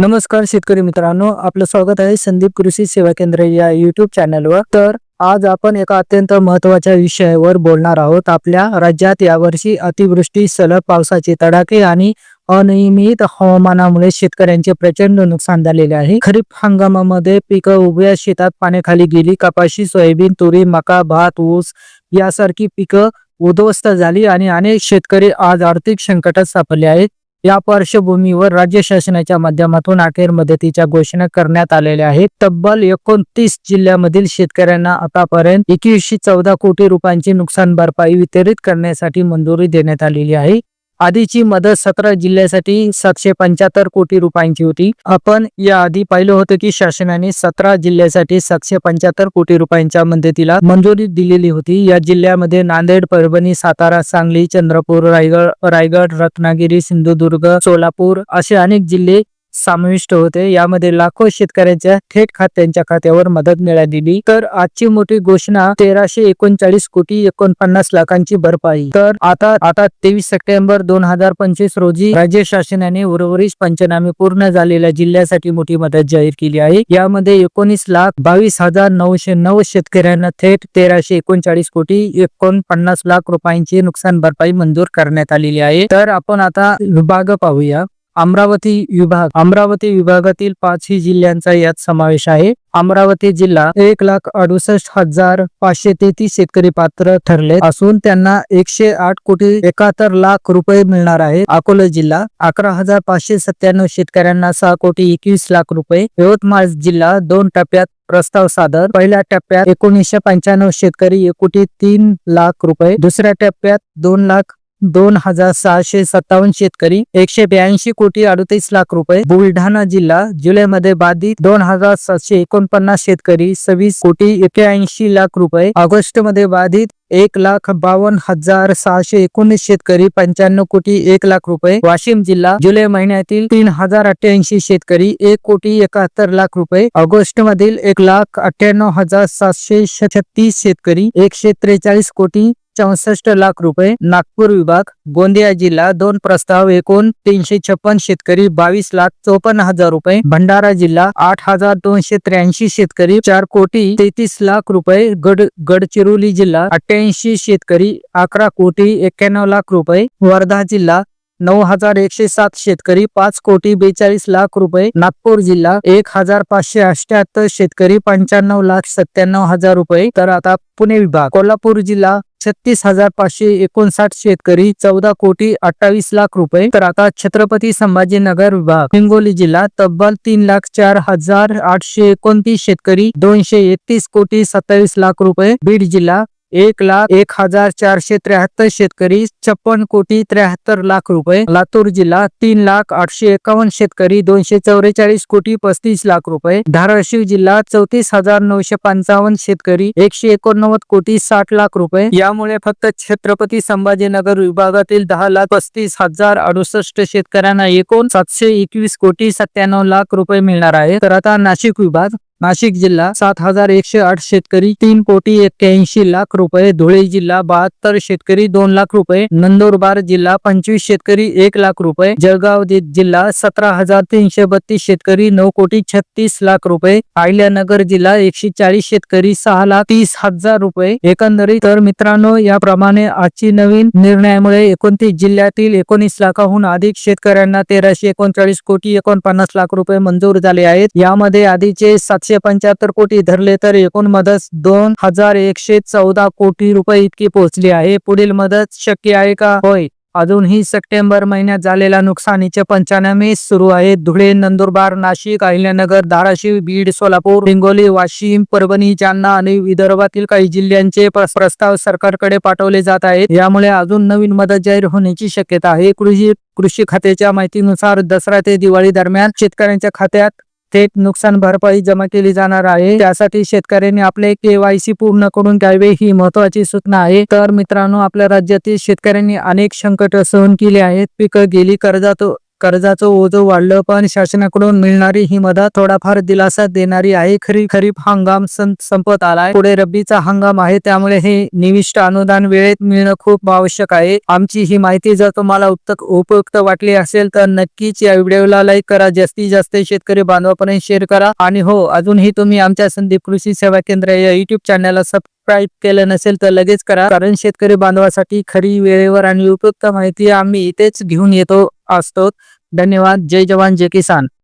नमस्कार शेतकरी मित्रांनो आपलं स्वागत आहे संदीप कृषी सेवा केंद्र या युट्यूब चॅनलवर तर आज आपण एका अत्यंत महत्त्वाच्या विषयावर बोलणार आहोत. आपल्या राज्यात यावर्षी अतिवृष्टी सलग पावसाचे तडाखे आणि अनियमित हवामानामुळे शेतकऱ्यांचे प्रचंड नुकसान झालेले आहे. खरीप हंगामामध्ये पिकं उभ्या शेतात पाण्याखाली गेली. कपाशी सोयाबीन तुरी मका भात ऊस यासारखी पिकं उद्ध्वस्त झाली आणि अनेक शेतकरी आज आर्थिक संकटात सापडले आहेत. या पार्श्वभूमीवर राज्य शासनाच्या माध्यमातून अखेर मदतीच्या घोषणा करण्यात आलेल्या आहेत. तब्बल एकोणतीस जिल्ह्यामधील शेतकऱ्यांना आतापर्यंत एकवीसशे चौदा कोटी रुपयांची नुकसान भरपाई वितरित करण्यासाठी मंजुरी देण्यात आलेली आहे. आधीची मदत सतरा जिल्ह्यासाठी सातशे पंच्याहत्तर कोटी रुपयांची होती. आपण या आधी पाहिलं होतं की शासनाने सतरा जिल्ह्यासाठी सातशे पंच्याहत्तर कोटी रुपयांच्या मदतीला मंजुरी दिलेली होती. या जिल्ह्यामध्ये नांदेड परभणी सातारा सांगली चंद्रपूर रायगड रायगड रत्नागिरी सिंधुदुर्ग सोलापूर असे अनेक जिल्हे समाविष्ट होते. यामध्ये लाखो शेतकऱ्यांच्या थेट खात्यांच्या खात्यावर मदत मिळालेली तर आजची मोठी घोषणा तेराशे एकोणचाळीस कोटी एकोणपन्नास लाखांची भरपाई. तर आता आता तेवीस सप्टेंबर दोन हजार पंचवीस रोजी राज्य शासनाने उर्वरित पंचनामे पूर्ण झालेल्या जिल्ह्यासाठी मोठी मदत जाहीर केली आहे. यामध्ये एकोणीस लाख बावीस हजार नऊशे नऊ शेतकऱ्यांना थेट तेराशे एकोणचाळीस कोटी एकोणपन्नास लाख रुपयांची नुकसान भरपाई मंजूर करण्यात आलेली आहे. तर आपण आता विभाग पाहूया. अमरावती विभाग. अमरावती विभागातील पाचही जिल्ह्यांचा यात समावेश आहे. अमरावती जिल्हा एक लाख अडुसष्ट हजार पाचशे तेहतीस शेतकरी पात्र ठरले असून त्यांना एकशे आठ कोटी एकाहत्तर लाख रुपये मिळणार आहे. अकोला जिल्हा अकरा हजार पाचशे सत्त्याण्णव शेतकऱ्यांना सहा कोटी एकवीस लाख रुपये. यवतमाळ जिल्हा दोन टप्प्यात प्रस्ताव सादर. पहिल्या टप्प्यात एकोणीसशे पंच्याण्णव शेतकरी एक कोटी तीन लाख रुपये. दुसऱ्या टप्प्यात दोन लाख दोन हजार सहाशे सत्तावन्न शेतकरी एकशे ब्याऐंशी कोटी अडतीस लाख रुपये. बुलढाणा जिल्हा जुलैमध्ये बाधित दोन हजार सातशे एकोणपन्नास शेतकरी सव्वीस कोटी एक्याऐंशी लाख रुपये. ऑगस्टमध्ये बाधित एक लाख बावन्न हजार सहाशे एकोणीस शेतकरी पंच्याण्णव कोटी एक लाख रुपये. वाशिम जिल्हा जुलै महिन्यातील तीन हजार अठ्ठ्याऐंशी शेतकरी एक कोटी एकाहत्तर लाख रुपये. ऑगस्ट मधील एक लाख अठ्ठ्याण्णव हजार सातशे छत्तीस शेतकरी एकशे त्रेचाळीस कोटी चौसष्ट लाख रुपये. नागपूर विभाग गोंदिया जिल्हा दोन प्रस्ताव एकूण तीनशे छप्पन शेतकरी बावीस लाख चौपन्न हजार रुपये. भंडारा जिल्हा आठ हजार दोनशे त्र्याऐंशी शेतकरी चार कोटी तेहतीस लाख रुपये. गड गडचिरोली जिल्हा अठ्ठ्याऐंशी शेतकरी अकरा कोटी एक्क्याण्णव लाख रुपये. वर्धा जिल्हा नऊ हजार एकशे सात शेतकरी पाच कोटी बेचाळीस लाख रुपये. नागपूर जिल्हा एक हजार पाचशे अठ्याहत्तर शेतकरी पंच्याण्णव लाख सत्त्याण्णव हजार रुपये. तर आता पुणे विभाग कोल्हापूर जिल्हा छत्तीस हजार पाचशे एकोणसाठ शेतकरी चौदा कोटी अठ्ठावीस लाख रुपये. तर आता छत्रपती संभाजीनगर विभाग. हिंगोली जिल्हा तब्बल तीन लाख चार हजार आठशे एकोणतीस शेतकरी दोनशे एकतीस कोटी सत्तावीस लाख रुपये. बीड जिल्हा एक लाख एक हजार चारशे त्र्याहत्तर शेतकरी छप्पन कोटी त्र्याहत्तर लाख रुपये. लातूर जिल्हा तीन लाख आठशे एकावन्न शेतकरी दोनशे चौवेचाळीस कोटी पस्तीस लाख रुपये. धाराशिव जिल्हा चौतीस हजार नऊशे पंचावन्न शेतकरी एकशे एकोणनव्वद कोटी साठ लाख रुपये. यामुळे फक्त छत्रपती संभाजीनगर विभागातील दहा लाख पस्तीस हजार अडुसष्ट शेतकऱ्यांना एकूण सातशे एकवीस कोटी सत्त्याण्णव लाख रुपये मिळणार आहे. तर आता नाशिक विभाग नाशिक जिल्हा सात हजार एकशे आठ शेतकरी तीन कोटी एक्क्याऐंशी लाख रुपये धुळे जिल्हा बहात्तर शेतकरी दोन लाख रुपये नंदुरबार जिल्हा पंचवीस शेतकरी एक लाख रुपये जळगाव जिल्हा सतरा हजार तीनशे बत्तीस शेतकरी नऊ कोटी छत्तीस लाख रुपये अहिल्यानगर जिल्हा एकशे चाळीस शेतकरी सहा लाख तीस हजार रुपये. एकंदरीत तर मित्रांनो याप्रमाणे आजची नवीन निर्णयामुळे एकोणतीस जिल्ह्यातील एकोणीस लाखाहून अधिक शेतकऱ्यांना तेराशे एकोणचाळीस कोटी एकोणपन्नास लाख रुपये मंजूर झाले आहेत. यामध्ये आधीचे सातशे पंच्याहत्तर कोटी धरले तर एकूण मदत दोन हजार एकशे चौदा कोटी रुपये इतकी पोहोचली आहे. पुढील मदत शक्य आहे का? होय. अजूनही सप्टेंबर महिन्यात झालेल्या नुकसानीचे पंचनामे सुरू आहेत. धुळे नंदुरबार नाशिक अहिल्यानगर धाराशिव बीड सोलापूर हिंगोली वाशिम परभणी जालना आणि विदर्भातील काही जिल्ह्यांचे प्रस्ताव सरकारकडे पाठवले जात आहेत. यामुळे अजून नवीन मदत जाहीर होण्याची शक्यता आहे. कृषी कृषी खात्याच्या माहितीनुसार दसरा ते दिवाळी दरम्यान शेतकऱ्यांच्या खात्यात थेट नुकसान भरपाई जमा केली जाणार आहे. त्यासाठी शेतकऱ्यांनी आपले केवायसी पूर्ण करून घ्यावे ही महत्वाची सूचना आहे. तर मित्रांनो आपल्या राज्यातील शेतकऱ्यांनी अनेक संकट सहन केली आहेत. पिकं गेली कर्जात कर्जाचं ओझं वाढलं पण शासनाकडून मिळणारी ही मदत थोडाफार दिलासा देणारी आहे. खरी खरीप हंगाम संपत आलाय. पुढे रब्बीचा हंगाम आहे त्यामुळे हे निविष्ट अनुदान वेळेत मिळणं खूप आवश्यक आहे. आमची ही माहिती जर तुम्हाला उपयुक्त उपयुक्त वाटली असेल तर नक्कीच या व्हिडिओला लाईक करा. जास्तीत जास्त शेतकरी बांधवापर्यंत शेअर करा. आणि हो अजूनही तुम्ही आमच्या संदीप कृषी सेवा केंद्र या युट्यूब चॅनलला सबस्क्राईब केलं नसेल तर लगेच करा. कारण शेतकरी बांधवासाठी खरी वेळेवर आणि उपयुक्त माहिती आम्ही इथेच घेऊन येतो असतो. धन्यवाद. जय जवान जय किसान.